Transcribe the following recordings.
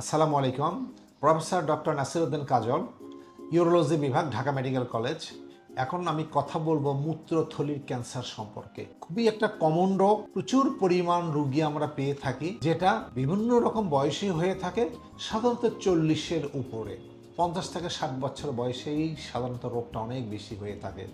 আসসালামু আলাইকুম। Professor doctor Nasiruddin Kajal, urology বিভাগ, ঢাকা মেডিকেল কলেজ। এখন আমি কথা বলব মূত্রথলির ক্যান্সার সম্পর্কে। খুবই একটা কমন রোগ, প্রচুর পরিমাণ রুগী আমরা পেয়ে থাকি, যেটা বিভিন্ন রকম বয়সী হয়ে থাকে, সাধারণত চল্লিশের উপরে। পঞ্চাশ থেকে ষাট বছর বয়সেই সাধারণত রোগটা অনেক বেশি হয়ে থাকে।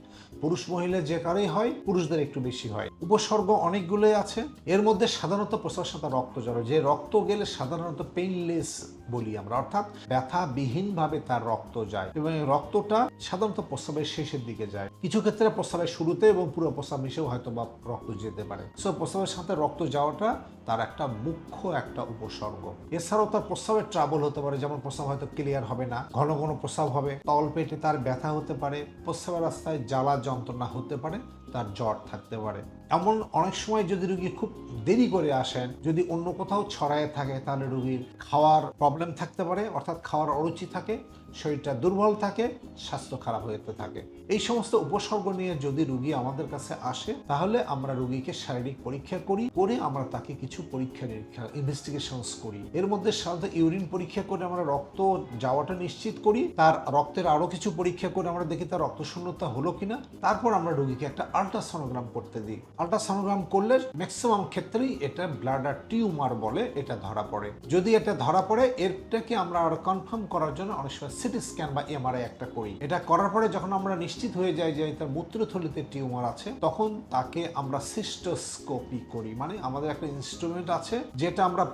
পুরুষ মহিলা যে কারেই হয়, পুরুষদের একটু বেশি হয়। উপসর্গ অনেকগুলোই আছে। এর মধ্যে সাধারণত সাথে রক্ত জড়ো যে রক্ত গেলে সাধারণত পেইনলেস বলি আমরা। অর্থাৎ ব্যথাবিহীনভাবে তার রক্ত যায় এবং রক্তটা সাধারণত প্রস্রাবের শেষের দিকে যায়। কিছু ক্ষেত্রে প্রস্রাবের শুরুতে এবং পুরো প্রস্রাব মিশেও হয়তো বা রক্ত যেতে পারে। সো প্রস্রাবের সাথে রক্ত যাওয়াটা তার একটা মুখ্য একটা উপসর্গ। এছাড়াও তার প্রস্রাবের ট্রাবল হতে পারে। যেমন প্রস্রাব হয়তো ক্লিয়ার হবে না, ঘন ঘন প্রস্রাব হবে তল পেটে তার ব্যথা হতে পারে, প্রস্রাবের রাস্তায় জ্বালা যন্ত্রণা হতে পারে। তার জ্বর থাকতে পারে। এমন অনেক সময় যদি রুগী খুব দেরি করে আসেন, যদি অন্য কোথাও ছড়ায় থাকে, তাহলে রুগীর খাওয়ার প্রবলেম থাকতে পারে, অর্থাৎ খাওয়ার অরুচি থাকে, শরীরটা দুর্বল থাকে, স্বাস্থ্য খারাপ হতে থাকে। এই সমস্ত উপসর্গ নিয়ে যদি রুগী আমাদের কাছে আসে, তাহলে আমরা রুগীকে শারীরিক পরীক্ষা করি, করে আমরা তাকে কিছু পরীক্ষা নিরীক্ষা ইনভেস্টিগেশনস করি। এর মধ্যে সাধারণত ইউরিন পরীক্ষা করে আমরা রক্ত যাওয়াটা নিশ্চিত করি, তার রক্তের আরও কিছু পরীক্ষা করে আমরা দেখি তার রক্ত শূন্যতা হলো কিনা। তারপর আমরা রুগীকে একটা আল্ট্রাসনোগ্রাম করতে দিই। আল্ট্রাসনোগ্রাম করলে ম্যাক্সিমাম ক্ষেত্রেই এটা ব্লাডার টিউমার বলে এটা ধরা পড়ে। যদি এটা ধরা পড়ে, এরটাকে আমরা আরও কনফার্ম করার জন্য অনেক সময় সিটি স্ক্যান বা এমআরআই একটা করি। এটা করার পরে যখন আমরা নিশ্চিত হয়ে যাই যে তার মূত্রথলিতে টিউমার আছে, তখন তাকে আমরা সিস্টোস্কোপি করি। মানে আমাদের একটা ইনস্ট্রুমেন্ট আছে, যেটা আমরা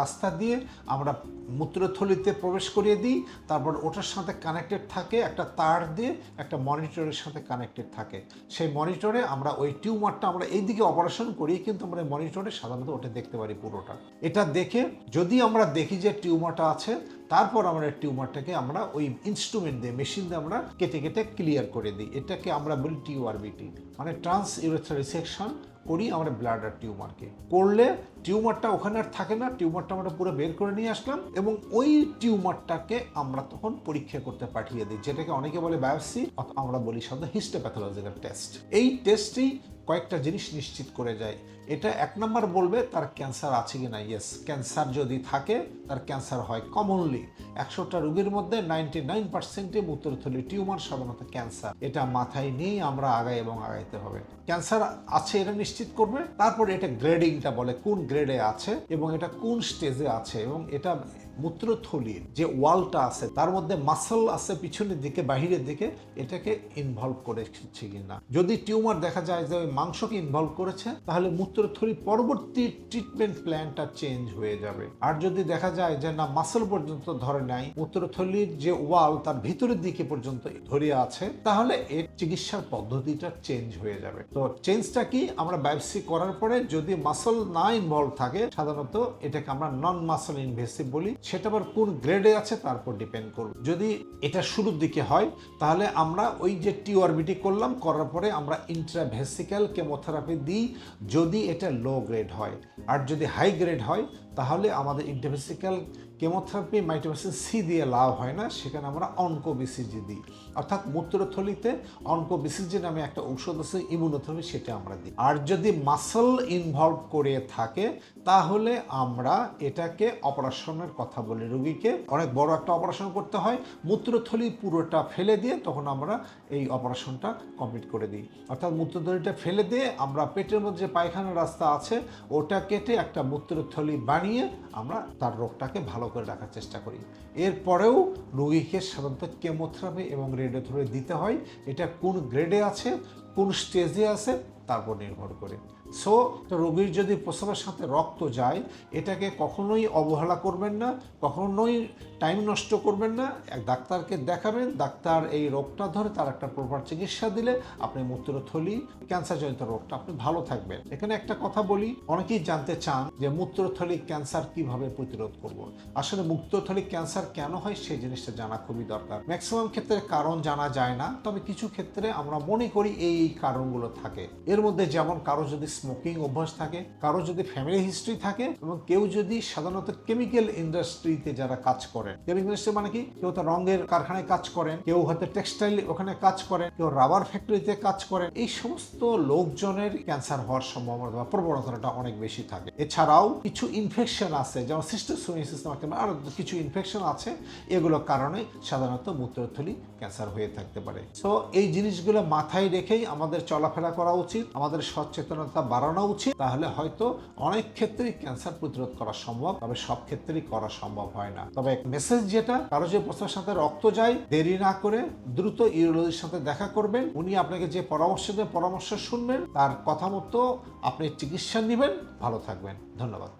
রাস্তা দিয়ে আমরা মূত্রথলিতে প্রবেশ করিয়ে দিই, তারপর ওটার সাথে কানেক্টেড থাকে, একটা তার দিয়ে একটা মনিটরের সাথে কানেক্টেড থাকে। সেই মনিটরে আমরা ওই টিউমারটা আমরা এই দিকে অপারেশন করি, কিন্তু আমরা মনিটরে সাধারণত ওটা দেখতে পারি পুরোটা। এটা দেখে যদি আমরা দেখি যে টিউমারটা আছে তারপর আমরা টিউমারটাকে আমরা ওই ইনস্ট্রুমেন্ট দিয়ে মেশিন দিয়ে আমরা কেটে কেটে ক্লিয়ার করে দিই। এটাকে আমরা বলি টিউআরবিটি মানে ট্রান্স ইউরেথ্রা রিসেকশন করি আমরা ব্লাডার টিউমারকে। করলে টিউমারটা ওখানে আর থাকে না, টিউমারটা আমরা পুরো বের করে নিয়ে আসলাম এবং ওই টিউমারটাকে আমরা তখন পরীক্ষা করতে পাঠিয়ে দিই, যেটাকে অনেকে বলে বায়োপসি আমরা বলি সাধারণত হিস্টোপ্যাথোলজিক্যাল টেস্ট এই টেস্টই কয়েকটা জিনিস নিশ্চিত করে যায়। এটা এক নম্বর বলবে তার ক্যান্সার আছে কি না? ইয়েস ক্যান্সার যদি থাকে, তার ক্যান্সার হয় কমনলি একশোটা রোগীর মধ্যে নাইনটি নাইন পার্সেন্টে মূত্রথলি টিউমার সাধারণত ক্যান্সার। এটা মাথায় নিয়েই আমরা আগাই এবং আগাইতে হবে। ক্যান্সার আছে এটা নিশ্চিত করবে। তারপর এটা গ্রেডিংটা বলে কোন গ্রেডে আছে এবং এটা কোন স্টেজে আছে এবং এটা মূত্রথলির যে ওয়ালটা আছে, তার মধ্যে মাসল আছে পিছনের দিকে, বাহিরের দিকে, এটাকে ইনভলভ করেছে কিনা যদি টিউমার দেখা যায় যে মাংসকে ইনভলভ করেছে, তাহলে মূত্রথলি পরবর্তী ট্রিটমেন্ট প্ল্যানটা চেঞ্জ হয়ে যাবে। আর যদি দেখা যায় যে না মাসল পর্যন্ত ধরে নাই মূত্রথলির যে ওয়াল তার ভিতরের দিকে পর্যন্ত ধরে আছে, তাহলে এর চিকিৎসার পদ্ধতিটা চেঞ্জ হয়ে যাবে। তো চেঞ্জটা কি? আমরা বায়োপসি করার পরে যদি মাসল না ইনভলভ থাকে, সাধারণত এটাকে আমরা নন মাসল ইনভেসিভ বলি। সেটা আবার কোন গ্রেডে আছে তার উপর ডিপেন্ড করবে। যদি এটা শুরুর দিকে হয়, তাহলে আমরা ওই যে টিওআরবিটি করলাম, করার পরে আমরা ইন্ট্রাভেসিক্যাল কেমোথেরাপি দিই। যদি এটা লো গ্রেড হয়। আর যদি হাই গ্রেড হয় তাহলে আমাদের ইন্টারভেসিক্যাল কেমোথেরাপি মাইটোমেসিন সি দিয়ে লাভ হয় না, সেখানে আমরা অনকোবিসিজি দিই। অর্থাৎ মূত্রথলিতে অনকোবিসিজি নামে একটা ঔষধ আছে ইমিউনোথেরাপি সেটা আমরা দিই। আর যদি মাসল ইনভলভ করে থাকে, তাহলে আমরা এটাকে অপারেশনের কথা বলি রুগীকে। অনেক বড় একটা অপারেশন করতে হয়, মূত্রথলি পুরোটা ফেলে দিয়ে তখন আমরা এই অপারেশনটা কমপ্লিট করে দিই। অর্থাৎ মূত্রথলিটা ফেলে দিয়ে আমরা পেটের মধ্যে যে পায়খানার রাস্তা আছে, ওটা কেটে একটা মূত্রথলি বানিয়ে আমরা তার রোগটাকে ভালো করে রাখার চেষ্টা করি। এরপরেও রোগীকে সাধারণত কেমোথেরাপি এবং রেডিওথেরাপি দিতে হয়। এটা কোন গ্রেডে আছে, কোন স্টেজে আছে তারপর নির্ভর করে। সো রোগীর যদি প্রস্রাবের সাথে রক্ত যায়, এটাকে কখনোই অবহেলা করবেন না, কখনোই টাইম নষ্ট করবেন না। এক ডাক্তারকে দেখাবেন, ডাক্তার এই রোগটা ধরে তার একটা প্রপার চিকিৎসা দিলে আপনি মূত্রথলি, ক্যান্সারজনিত রোগটা আপনি ভালো থাকবেন। এখানে একটা কথা বলি, অনেকেই জানতে চান যে মূত্রথলি ক্যান্সার কীভাবে প্রতিরোধ করব। আসলে মূত্রথলি ক্যান্সার কেন হয় সেই জিনিসটা জানা খুবই দরকার। ম্যাক্সিমাম ক্ষেত্রে কারণ জানা যায় না, তবে কিছু ক্ষেত্রে আমরা মনে করি এই কারণগুলো থাকে। এর মধ্যে যেমন কারও যদি স্মোকিং অভ্যাস থাকে, কারও যদি ফ্যামিলি হিস্ট্রি থাকে এবং কেউ যদি সাধারণত কেমিক্যাল ইন্ডাস্ট্রিতে যারা কাজ করেন কেমিক্যাল ইন্ডাস্ট্রি মানে কি? কেউ তো রঙের কারখানায় কাজ করেন, কেউ হয়তো টেক্সটাইল ওখানে কাজ করেন, কেউ রাবার ফ্যাক্টরিতে কাজ করেন, এই সমস্ত লোকজনের ক্যান্সার হওয়ার সম্ভাবনা বা প্রবণতাটা অনেক বেশি থাকে। এছাড়াও কিছু ইনফেকশন আছে, যেমন সিস্টোসোমিয়াসিস নামে আরও কিছু ইনফেকশন আছে এগুলোর কারণে সাধারণত মূত্রথলি ক্যান্সার হয়ে থাকতে পারে। তো এই জিনিসগুলো মাথায় রেখেই আমাদের চলাফেরা করা উচিত, আমাদের সচেতনতা বাড়ানো উচিত, তাহলে হয়তো অনেক ক্ষেত্রেই ক্যান্সার প্রতিরোধ করা সম্ভব, তবে সব ক্ষেত্রেই করা সম্ভব হয় না। তবে মেসেজ যেটা, কারও যে প্রস্তাবের সাথে রক্ত যায়, দেরি না করে দ্রুত ইউরোলজির সাথে দেখা করবেন। উনি আপনাকে যে পরামর্শ দেবেন পরামর্শ শুনবেন, তার কথা মতো আপনি চিকিৎসা নেবেন। ভালো থাকবেন। ধন্যবাদ।